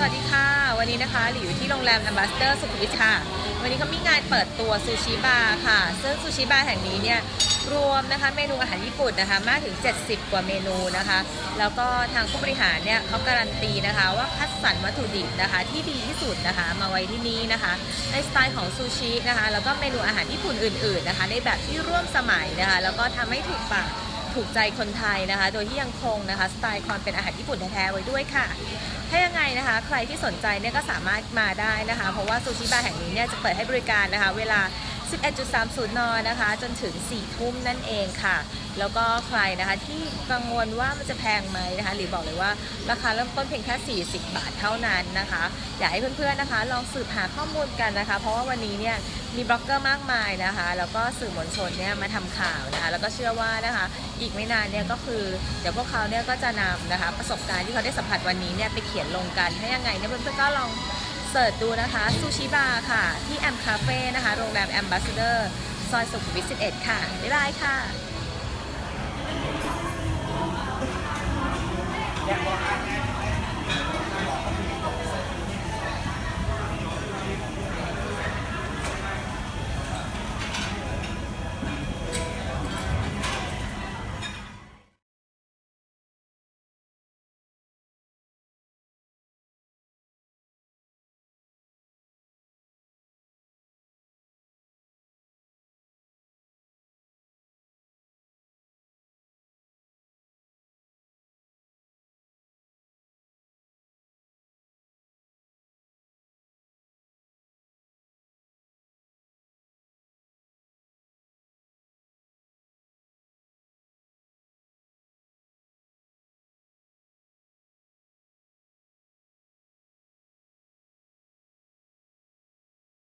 สวัสดีค่ะ วันนี้นะคะหลิวอยู่ที่โรงแรม Ambassador สุขุมวิทค่ะ วันนี้เขามีงานเปิดตัวซูชิบาร์ค่ะ ซึ่งซูชิบาร์แห่งนี้เนี่ยรวมนะคะเมนูอาหารญี่ปุ่นนะคะมากถึง 70 กว่าเมนูนะคะ แล้วก็ทางผู้บริหารเนี่ยเขาการันตีนะคะ ว่าคัดสรรวัตถุดิบนะคะ ที่ดีที่สุดนะคะ มาไว้ที่นี่นะคะ ในสไตล์ของซูชินะคะ แล้วก็เมนูอาหารญี่ปุ่นอื่น ๆนะคะ ในแบบที่ร่วมสมัยนะคะ แล้วก็ทำให้ถูกปากถูกใจคนไทยนะคะ โดยที่ยังคงนะคะสไตล์ความเป็นอาหารญี่ปุ่นแท้ๆไว้ด้วยค่ะ ถ้ายังไงนะคะ ใครที่สนใจเนี่ยก็สามารถมาได้นะคะ เพราะว่าซูชิบาร์แห่งนี้เนี่ยจะเปิดให้บริการนะคะ เวลา 11.30 น นะคะ จนถึง 4 ทุ่มนั่นเองค่ะ แล้วก็ใครนะคะที่กังวลว่ามันจะแพงไหมนะคะหรือบอกเลยว่าราคาเริ่มต้นเพียงแค่ 40 บาทเท่านั้นนะคะ อยากให้เพื่อนๆนะคะ ลองสืบหาข้อมูลกันนะคะ เพราะว่าวันนี้เนี่ยมีบล็อกเกอร์มากมายนะคะ แล้วก็สื่อมวลชนเนี่ยมาทำข่าวนะคะ แล้วก็เชื่อว่านะคะ อีกไม่นานเนี่ยก็คือเดี๋ยวพวกเขาเนี่ยก็จะนำนะคะ ประสบการณ์ที่เขาได้สัมผัสวันนี้เนี่ยไปเขียนลงกันถ้ายังไงเนี่ยเพื่อนๆก็ลอง เสิร์ชดูนะคะซูชิบาร์ค่ะ ที่แอมคาเฟ่นะคะ โรงแรมแอมบาสเดอร์ ซอยสุขุมวิท 11 ค่ะ บ๊ายบายค่ะ